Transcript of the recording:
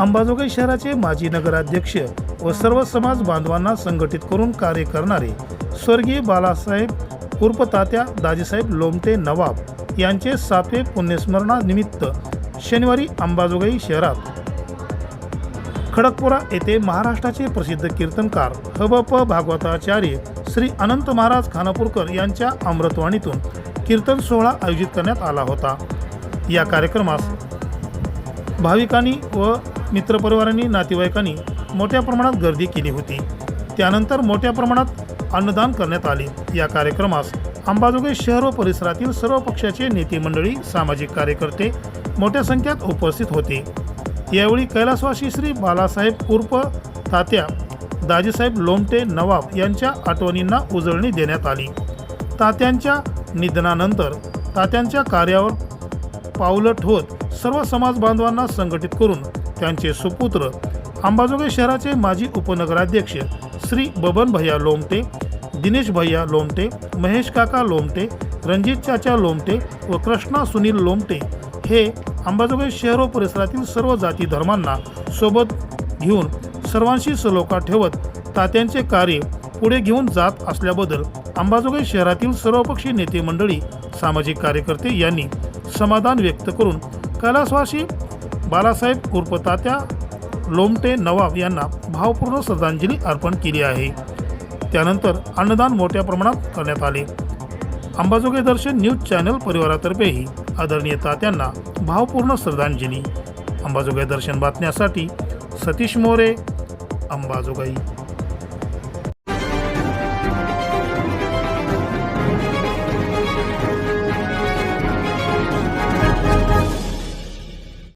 अंबाजोगाई शहराचे माजी नगराध्यक्ष व सर्व समाज बांधवांना संघटित करून कार्य करणारे स्वर्गीय बालासाहेब उर्फ तात्या दाजीसाहेब लोमटे नवाब यांचे सातवे पुण्यस्मरणानिमित्त शनिवारी अंबाजोगाई शहरात खडकपुरा येथे महाराष्ट्राचे प्रसिद्ध कीर्तनकार हबप भागवताचार्य श्री अनंत महाराज खानापूरकर यांच्या अमृतवाणीतून कीर्तन सोहळा आयोजित करण्यात आला होता. या कार्यक्रमास भाविकांनी व मित्रपरिवारांनी नातेवाईकांनी मोठ्या प्रमाणात गर्दी केली होती. त्यानंतर मोठ्या प्रमाणात अन्नदान करण्यात आले. या कार्यक्रमास अंबाजोगाई शहर व परिसरातील सर्व पक्षाचे नेते मंडळी सामाजिक कार्यकर्ते मोठ्या संख्येत उपस्थित होते. यावेळी कैलासवासी श्री बालासाहेब उर्फ तात्या दाजीसाहेब लोमटे नवाब यांच्या आठवणींना उजळणी देण्यात आली. तात्यांच्या निधनानंतर तात्यांच्या कार्यावर पावलं ठोत सर्व समाज बांधवांना संघटित करून त्यांचे सुपुत्र अंबाजोगाई शहराचे माजी उपनगराध्यक्ष श्री बबन भैया लोमटे दिनेश भैया लोमटे महेश काका लोमटे रणजित चाचा लोमटे व कृष्णा सुनील लोमटे हे अंबाजोगाई शहर व परिसरातील सर्व जाती धर्मांना सोबत घेऊन सर्वांशी सलोखा ठेवत तात्यांचे कार्य पुढे घेऊन जात असल्याबद्दल अंबाजोगाई शहरातील सर्वपक्षीय नेते मंडळी सामाजिक कार्यकर्ते यांनी समाधान व्यक्त करून कैलासवासी बालासाहेब उर्फ तात्या लोमटे नवाब यांना भावपूर्ण श्रद्धांजली अर्पण केली आहे. त्यानंतर अन्नदान मोठ्या प्रमाणात करण्यात आले. अंबाजोगाई दर्शन न्यूज चॅनल परिवारातर्फेही आदरणीय तात्यांना भावपूर्ण श्रद्धांजली. अंबाजोगाई दर्शन बातम्यासाठी सतीश मोरे अंबाजोगाई.